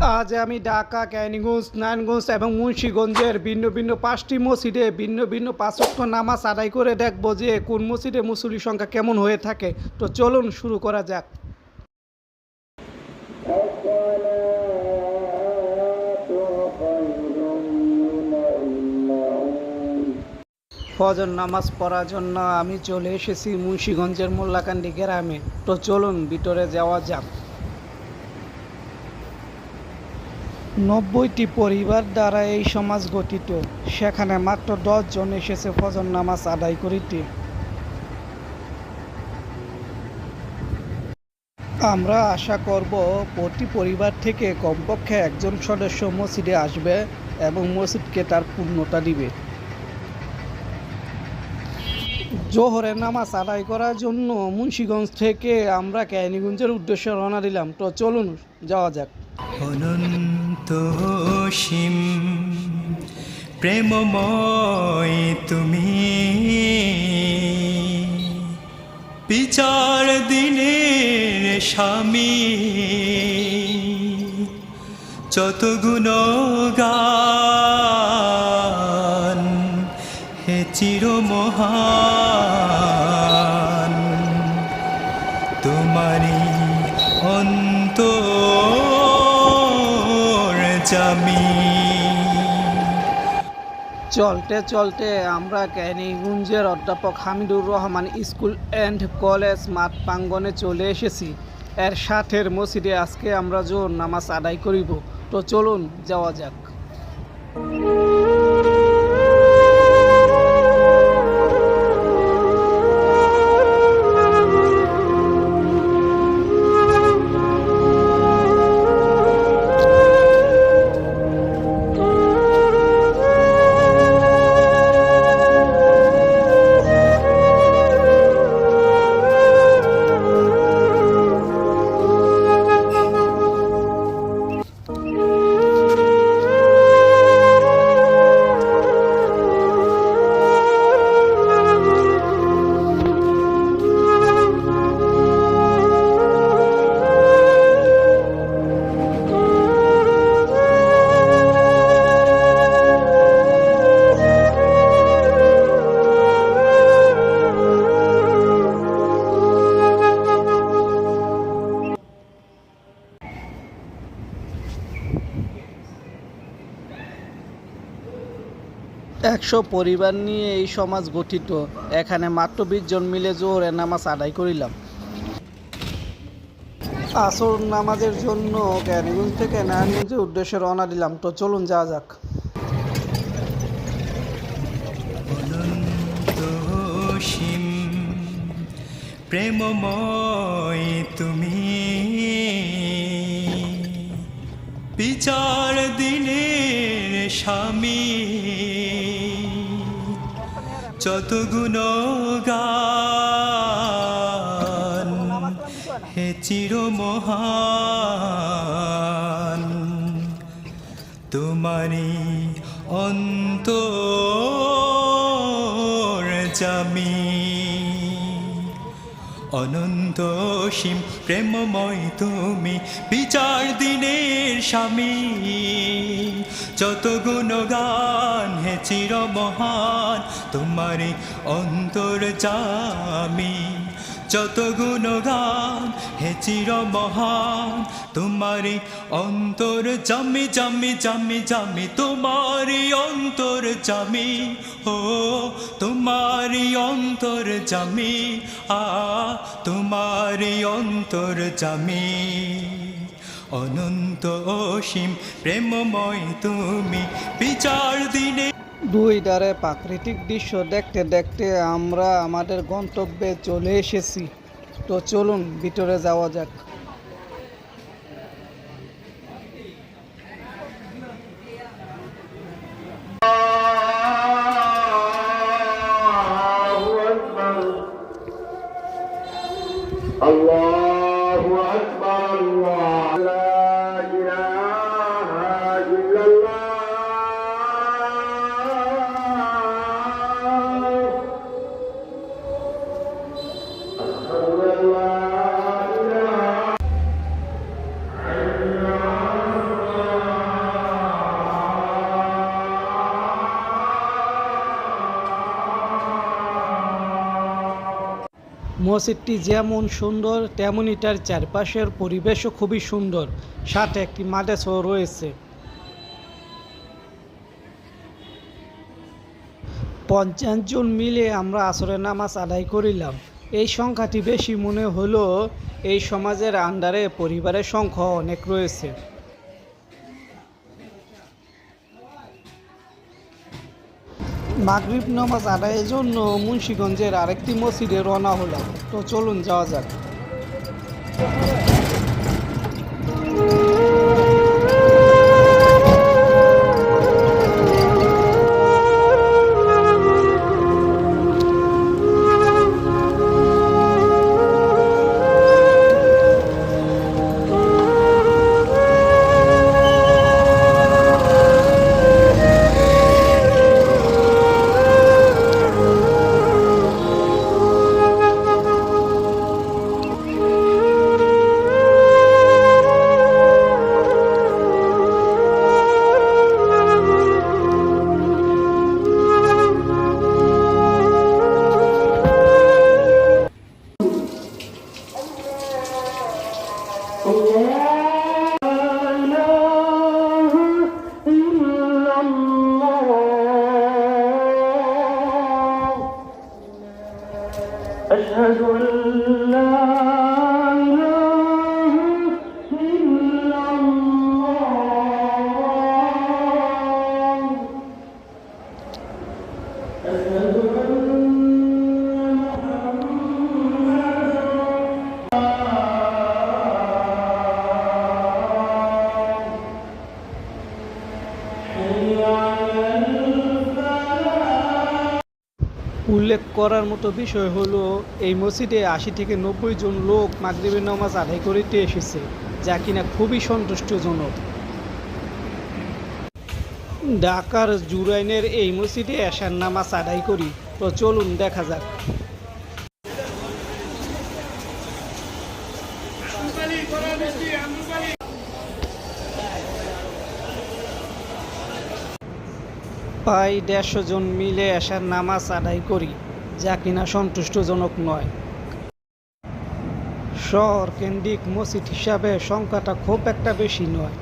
আজ আমি ঢাকা, ক্যানিগঞ্জ, নারায়ণগঞ্জ এবং মুন্সীগঞ্জের ভিন্ন ভিন্ন পাঁচটি মসজিদে ভিন্ন ভিন্ন পাঁচক্য নামাজ আদায় করে দেখব যে কোন মসজিদে মুসলির সংখ্যা কেমন হয়ে থাকে। তো চলুন শুরু করা যাক। ফজর নামাজ পড়ার জন্য আমি চলে এসেছি মুন্সীগঞ্জের মোল্লাকান্দি গ্রামে। তো চলুন ভিতরে যাওয়া যাক। নব্বইটি পরিবার দ্বারা এই সমাজ গঠিত। সেখানে মাত্র জন এসেছে ফজর নামাজ আদায় করিতে। আমরা আশা করব প্রতি পরিবার থেকে কমপক্ষে একজন সদস্য মসজিদে আসবে এবং মসজিদকে তার পূর্ণতা দিবে। জোহরের নামাজ আদায় করার জন্য মুন্সীগঞ্জ থেকে আমরা ক্যানিগঞ্জের উদ্দেশ্যে রওনা দিলাম। তো চলুন, যাওয়া যাক। অনন্ত সীম প্রেমময় তুমি। বিচার দিনের স্বামী যত গুণগান হে চির মহান তোমারি অন্তর জামি চলতে চলতে আমরা ক্যানিগুঞ্জের অধ্যাপক Hamidur Rahman school and college মাঠ প্রাঙ্গনে চলে এসেছি। এর সাথের মসজিদে আজকে আমরা জোর নামাজ আদায় করিব। তো চলুন, যাওয়া যাক। একশো পরিবার নিয়ে এই সমাজ গঠিত। এখানে মাত্র বিশ জন মিলে জোহরের নামাজ আদায় করিলাম। আসর নামাজের জন্য ক্যানিগঞ্জ থেকে নারায়ণগঞ্জের উদ্দেশ্যে রওনা দিলাম। তো চলুন, যাওয়া যাক। প্রেমময় তুমি। বিচার দিনের স্বামী। যত গুণগান হে চির মহান তোমারি অন্তর অনন্ত সীম প্রেমময় তুমি, বিচার দিনের স্বামী। যত গুণগান হে চির মহান তোমারই অন্তর জামি যত গুণগান, হে চির মহান তোমারি অন্তর জামি জামি জামি জামি তোমারি অন্তর জামি, ও তোমারি অন্তর জামি, আ তোমারি অন্তর জামি। অনন্ত অসীম প্রেমময় তুমি, বিচার দিনে দুই ধারে প্রাকৃতিক দৃশ্য দেখতে দেখতে আমরা আমাদের গন্তব্যে চলে এসেছি। তো চলুন, ভিতরে যাওয়া যাক। Allah মসজিদটি যেমন সুন্দর তেমনই তার চারপাশের পরিবেশও খুবই সুন্দর। সাথে একটি মাদ্রাসাও রয়েছে। পঞ্চাশ জন মিলে আমরা আসরের নামাজ আদায় করিলাম। এই সংখ্যাটি বেশি মনে হলো এই সমাজের আন্ডারে পরিবারের সংখ্যা অনেক রয়েছে। মাগরিব নামাজ আদায়ের জন্য মুন্সীগঞ্জের আরেকটি মসজিদে রওনা হলাম। তো চলুন যাওয়া যাক। أشهد أن لا إله উল্লেখ করার মতো বিষয় হলো, এই মসজিদে আশি থেকে নব্বই জন লোক মাগরিবের নামাজ আদায় করিতে এসেছে, যা কিনা খুবই সন্তুষ্টজনক। ঢাকার জুরাইনের এই মসজিদে এশার নামাজ আদায় করি, তো চলুন দেখা যাক। প্রায় দেড়শো জন মিলে এশার নামাজ আদায় করি, যা কিনা সন্তুষ্টজনক নয়। শহর কেন্দ্রিক মসজিদ হিসাবে সংখ্যাটা খুব একটা বেশি নয়।